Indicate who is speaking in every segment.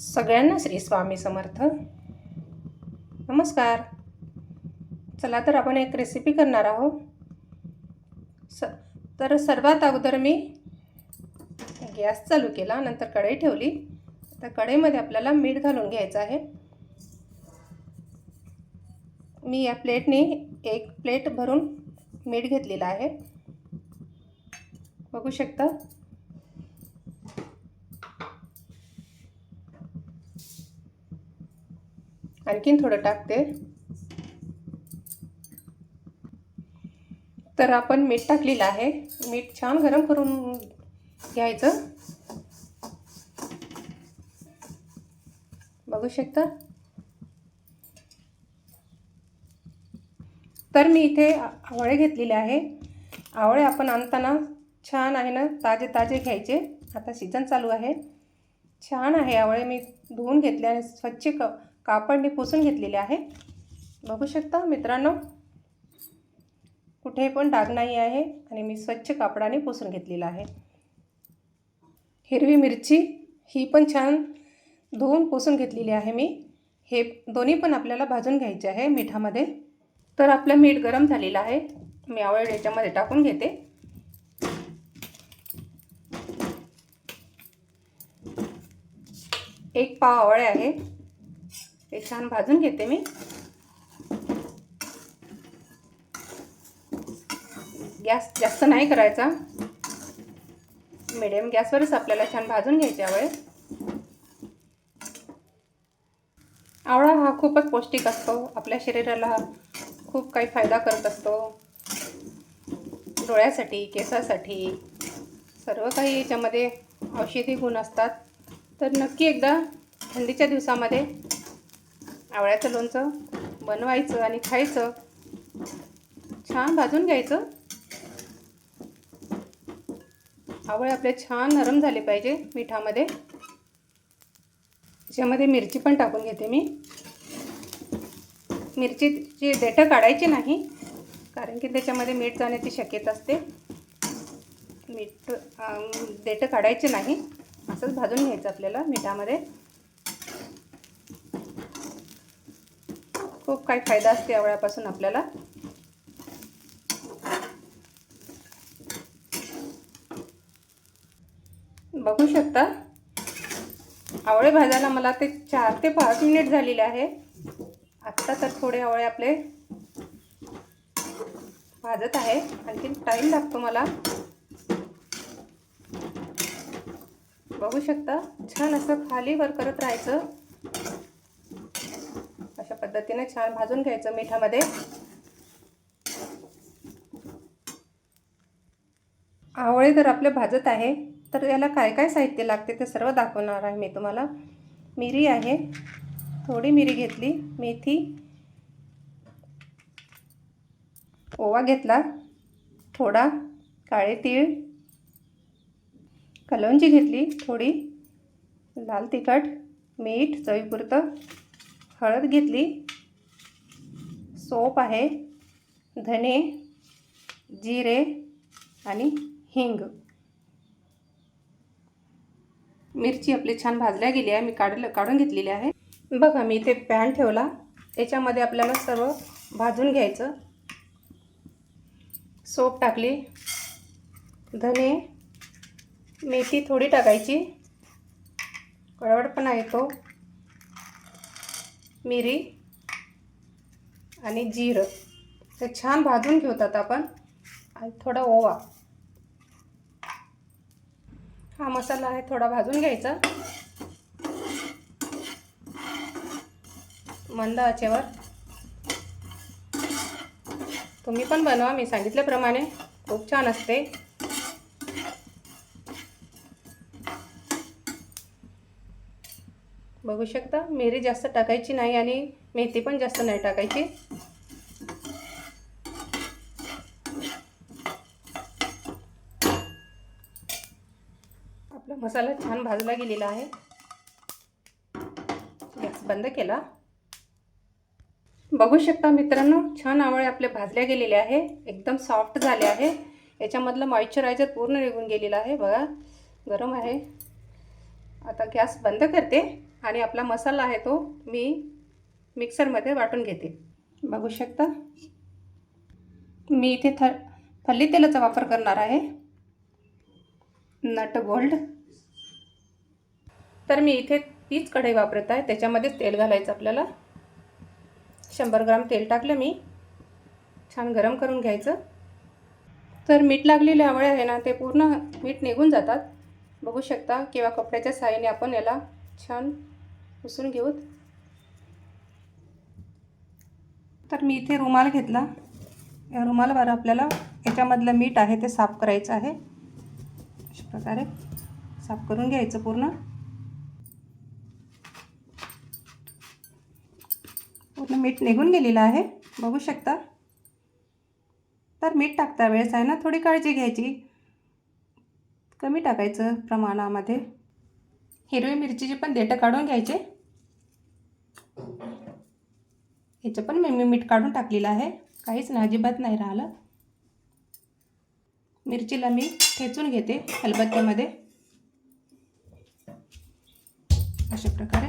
Speaker 1: सगळ्यांना श्री स्वामी समर्थ. नमस्कार. चला तर आपण एक रेसिपी करणार आहोत. स तर सर्वात अगोदर मी गॅस चालू केला नंतर कढई ठेवली. तर कढईमध्ये आपल्याला मीठ घालून घ्यायचं आहे. मी या प्लेटने एक प्लेट भरून मीठ घेतलेलं आहे. बघू शकता? आणखीन थोडं टाकते. तर आपण मीठ टाकलेलं आहे. मीठ छान गरम करून घ्यायचं. बघू शकता? तर मी इथे आवळे घेतलेले आहे. आवळे आपण आणताना छान आहे ना ताजे ताजे घ्यायचे. आता सीझन चालू आहे. छान आहे आवळे. मी धुवून घेतले आणि स्वच्छ क कापडने पुसून घेतलेले आहे. बघू शकता मित्रांनो कुठे पण डाग नाही आहे आणि मी स्वच्छ कापडाने पुसून घेतलेलं आहे. हिरवी मिरची ही पण छान धुवून पुसून घेतलेली आहे मी. हे दोन्ही पण आपल्याला भाजून घ्यायचे आहे मिठामध्ये. तर आपलं मीठ गरम झालेलं आहे. मी आवळ याच्यामध्ये टाकून घेते. एक पाव आवळे आहे. ते छान भाजून घेते मी. गॅस जास्त नाही करायचा. मिडियम गॅसवरच आपल्याला छान भाजून घ्यायच्या वेळेस आवळा हा खूपच पौष्टिक असतो. आपल्या शरीराला खूप काही फायदा करत असतो. डोळ्यासाठी केसासाठी सर्व काही याच्यामध्ये औषधी गुण असतात. तर नक्की एकदा थंडीच्या दिवसामध्ये आवळ्याचं लोणचं बनवायचं आणि खायचं. छान भाजून घ्यायचं. आवळे आपले छान नरम झाले पाहिजे मिठामध्ये. त्याच्यामध्ये मिरची पण टाकून घेते मी. मिरचीची देठं काढायची नाही कारण की त्याच्यामध्ये मीठ जाण्याची शक्यता असते. मीठ देठं काढायचे नाही. असंच भाजून घ्यायचं आपल्याला मिठामध्ये. खूप काही फायदा असते आवळ्यापासून आपल्याला. बघू शकता. आवळे भाजायला मला ते चार ते पाच मिनिट झालेले आहे. आत्ता तर थोडे आवळे आपले भाजत आहे. आणखी टाईम लागतो मला. बघू शकता. छान असं खाली वर करत राहायचं. पद्धतीने छान भाजून घ्यायचं मिठामध्ये. आवळे जर आपले भाजत आहे तर याला काय काय साहित्य लागते ते सर्व दाखवणार आहे मी तुम्हाला. मिरी आहे थोडी मिरी घेतली मेथी ओवा घेतला थोडा काळे तीळ कलौंजी घेतली थोडी लाल तिखट मीठ चवीपुरतं हळद घेतली. सोप आहे. धने जिरे आणि हिंग. मिरची आपली छान भाजल्या गेली आहे. मी काढलं काढून घेतलेली आहे. बघा मी इथे पॅन ठेवला. याच्यामध्ये आपल्याला सर्व भाजून घ्यायचं. सोप टाकली. धने मेथी थोडी टाकायची. कळवटपणा येतो. मिरी आणि जिरं. ते छान भाजून घेतात आपण. आणि थोडा ओवा. हा मसाला आहे थोडा भाजून घ्यायचा. मंद आचेवर. तुम्ही पण बनवा मी सांगितल्याप्रमाणे. खूप छान असते. बघू शकता. मिरी जास्त टाकायची नाही आणि मेथी पण जास्त नाही टाकायची. आपला मसाला छान भाजला गेलेला आहे. गॅस बंद केला. बघू शकता मित्रांनो छान आवळे आपले भाजल्या गेलेले आहे. एकदम सॉफ्ट झाले आहे. याच्यामधलं मॉइश्चरायझर पूर्ण निघून गेलेलं आहे. बघा गरम आहे. आता गॅस बंद करते. आणि आपला मसाला आहे तो मी मिक्सरमध्ये वाटून घेते. बघू शकता? मी इथे थ फल्ली तेलाचा वापर करणार आहे. Nut gold. तर मी इथे तीच कढई वापरत आहे. त्याच्यामध्येच तेल घालायचं आपल्याला. शंभर ग्राम तेल टाकलं मी. छान गरम करून घ्यायचं. तर मीठ लागलेले आवळे आहे ना ते पूर्ण मीठ निघून जातात. बघू शकता किंवा कपड्याच्या साहाय्याने आपण याला छान पुसून घेऊत तर मी इथे रुमाल घेतला. या रुमालावर आपल्याला याच्यामधलं मीठ आहे ते साफ करायचं आहे. अशा प्रकारे साफ करून घ्यायचं पूर्ण. पूर्ण मीठ निघून गेलेलं आहे. बघू शकता. तर मीठ टाकता वेळेस आहे ना थोडी काळजी घ्यायची. कमी टाकायचं प्रमाणामध्ये. हिरवी मिरचीचे पण देठं काढून घ्यायचे. ह्याचं पण मी मीठ काढून टाकलेलं आहे. काहीच ना अजिबात नाही राहिलं. मिरचीला मी ठेचून घेते खलबत्त्यामध्ये अशा प्रकारे.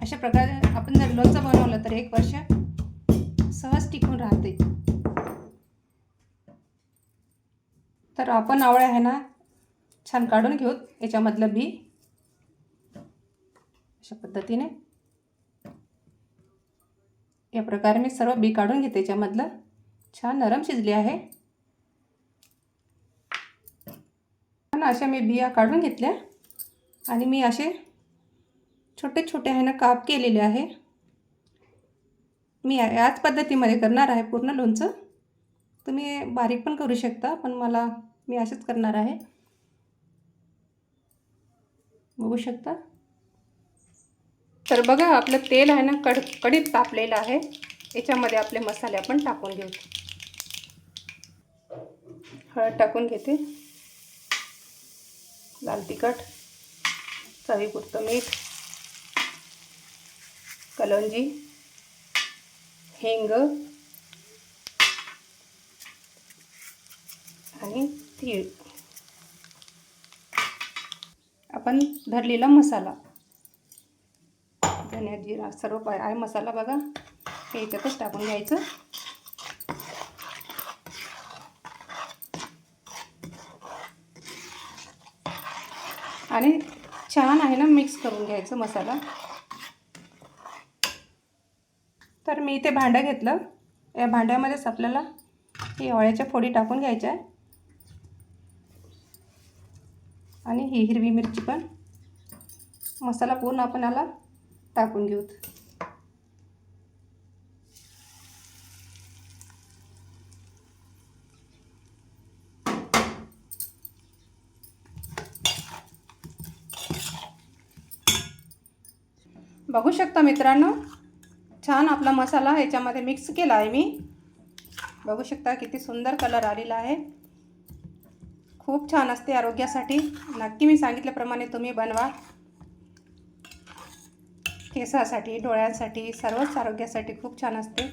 Speaker 1: अशा प्रकारे आपण जर लोणचं बनवलं तर एक वर्ष सहज टिकून राहते. तर आपण आवळ्या आहे ना छान काढून घेऊ. याच्यामधलं बी. अशा पद्धतीने. या प्रकारे मी सर्व बी काढून घेते याच्यामधलं. छान नरम शिजली आहे. छान अशा मी बिया काढून घेतल्या. आणि मी असे छोटे छोटे आहे ना काप केलेले आहे. मी याच पद्धतीमध्ये करणार आहे पूर्ण लोणचं. तुम्ही बारीक पण करू शकता पण मला मी असंच करणार आहे. बघू शकता. तर बघा आपलं तेल आहे ना कड कडीत तापलेलं आहे. याच्यामध्ये आपले मसाले आपण टाकून घेऊ. हळद टाकून घेते. लाल तिखट चवीपुरतं मीठ कलंजी हिंग आणि तीळ. आपण धरलेला मसाला. धन्या जिरा सर्व पाय आहे मसाला बघा. हे याच्यातच टाकून घ्यायचं. आणि छान आहे ना मिक्स करून घ्यायचं मसाला. तर मी इथे भांडं घेतलं. या भांड्यामध्येच आपल्याला ही ओळ्याच्या फोडी टाकून घ्यायच्या आहे आणि ही हिरवी मिरची पण. मसाला पूर्ण आपण याला टाकून घेऊ बघू शकता मित्रांनो छान आपला मसाला याच्यामध्ये मिक्स केला आहे मी. बघू शकता किती सुंदर कलर आलेला आहे. खूप छान असते आरोग्यासाठी. नक्की मी सांगितल्याप्रमाणे तुम्ही बनवा. केसासाठी डोळ्यांसाठी सर्वच आरोग्यासाठी खूप छान असते.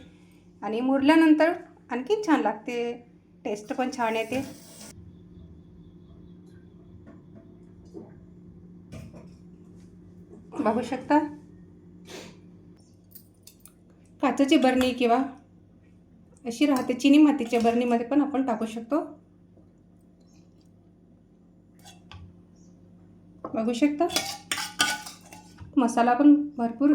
Speaker 1: आणि मुरल्यानंतर आणखी छान लागते. टेस्ट पण छान येते. बघू शकता? काचेची बरणी किंवा अशी राहते चिनी मातीच्या बरणीमध्ये पण आपण टाकू शकतो. बघू शकता? मसाला पण भरपूर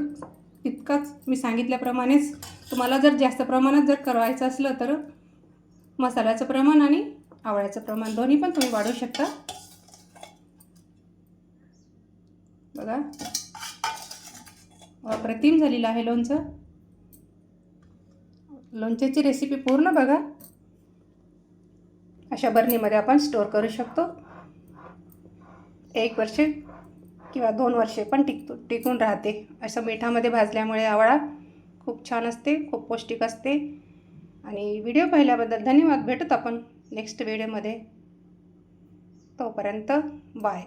Speaker 1: तितकाच मी सांगितल्याप्रमाणेच तुम्हाला जर जास्त प्रमाणात जर करायचं असलं तर मसाल्याचं प्रमाण आणि आवळ्याचं प्रमाण दोन्ही पण तुम्ही वाढवू शकता. बघा. अप्रतिम झालेलं आहे लोणचं. लोणच्याची रेसिपी पूर्ण बघा. अशा बरणीमध्ये आपण स्टोअर करू शकतो. एक वर्ष किंवा दोन वर्षे पण टिकतो टिकून राहते. असं मिठामध्ये भाजल्यामुळे आवळा खूप छान असते खूप पौष्टिक असते. आणि व्हिडिओ पाहिल्याबद्दल धन्यवाद. भेटत आपण नेक्स्ट व्हिडिओमध्ये तोपर्यंत बाय